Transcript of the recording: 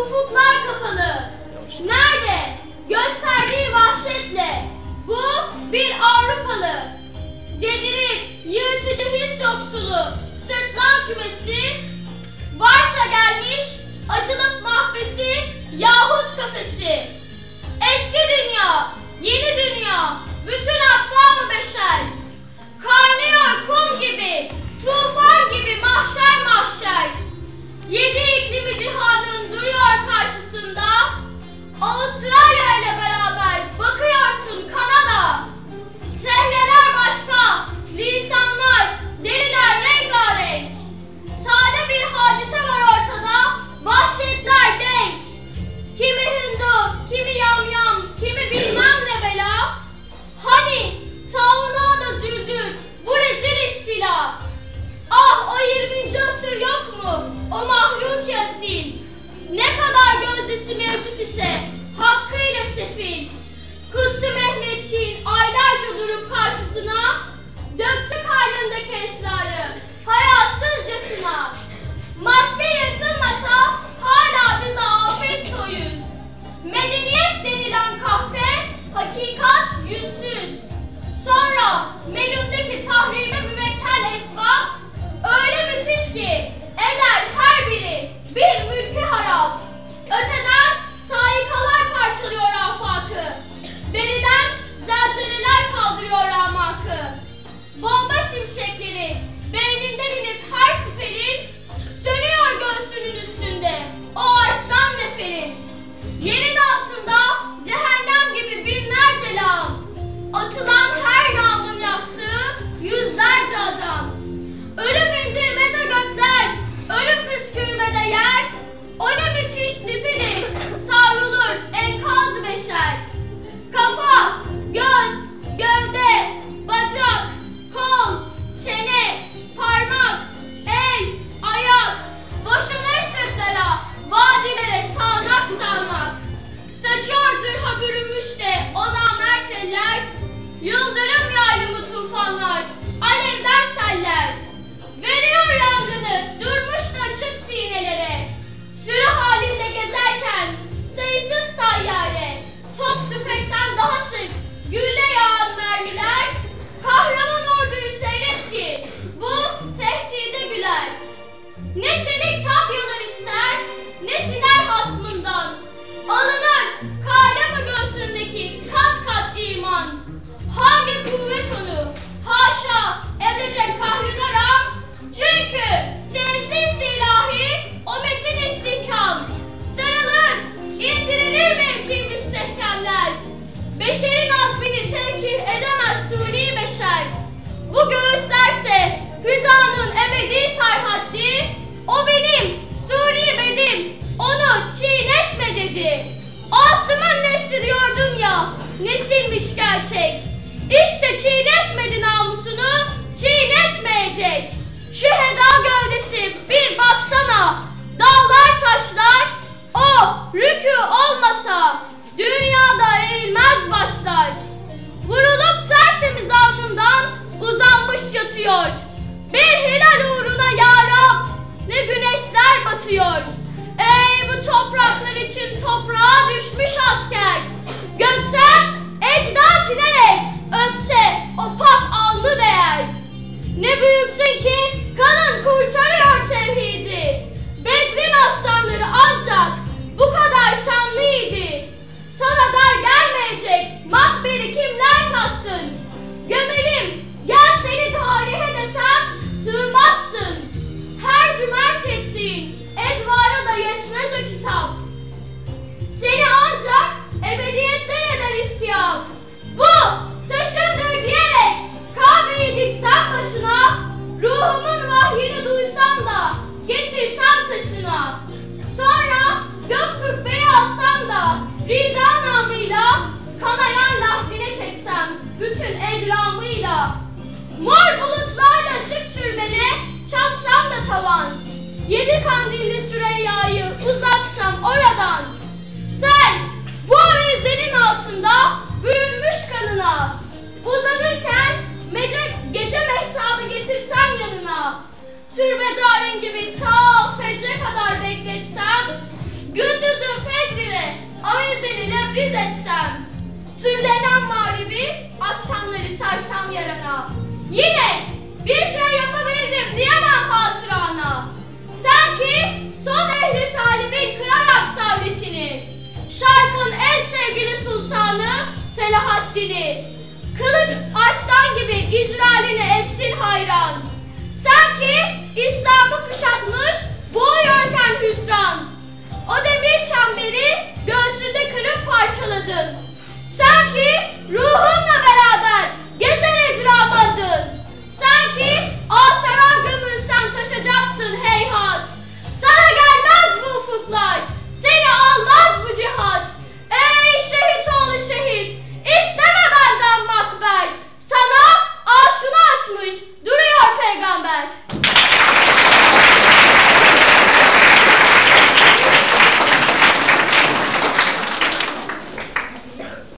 ufuklar kapalı. Nerede? Gösterdiği vahşetle. Bu bir Avrupalı. Dedirip yırtıcı his yoksulu sırtlan kümesi varsa gelmiş açılıp mahvesi yahut kafesi. Eski dünya, yeni mahluku, o mahluk asil. Ne kadar gözdesi mevcut ise hakkıyla sefil. Kustu Mehmetçiğin Tanrım ya nesilmiş gerçek. İşte çiğnetmedi namusunu, çiğnetmeyecek. Şu heda gövdesi bir baksana, dağlar taşlar, o rükü olmasa dünyada eğilmez başlar. Vurulup tertemiz alnından uzanmış yatıyor. Bir hilal uğruna yarab ne güneşler batıyor. Ey bu topraklar için toprağa düşmüş asker. Rida namıyla kanayan lahdine çeksem bütün eclamıyla. Mor bulutlarla çık türbene çatsam da tavan. Yedi kandilli Süreyya'yı uzatsam oradan. Sen bu avezlerin altında bürünmüş kanına. Uzanırken mece, gece mehtabı getirsen yanına. Türbedarın gibi ta fece kadar bekletsem. Gündüzün riz etsem. Türlenen mağribi akşamları sarsam yarana. Yine bir şey yapabildim diyemem hatırana. Sen ki son ehli salibin kırarak savletini. Şarkın en sevgili sultanı Selahaddin'i. Kılıç arslan gibi icralini ettin hayran. Sen ki İslam'ı kuşatmış boğuyorken hüsran. O demir çemberi göğsünde kırıp parçaladın. Sen ki ruhunla beraber gezer ecramadın. Sen ki asara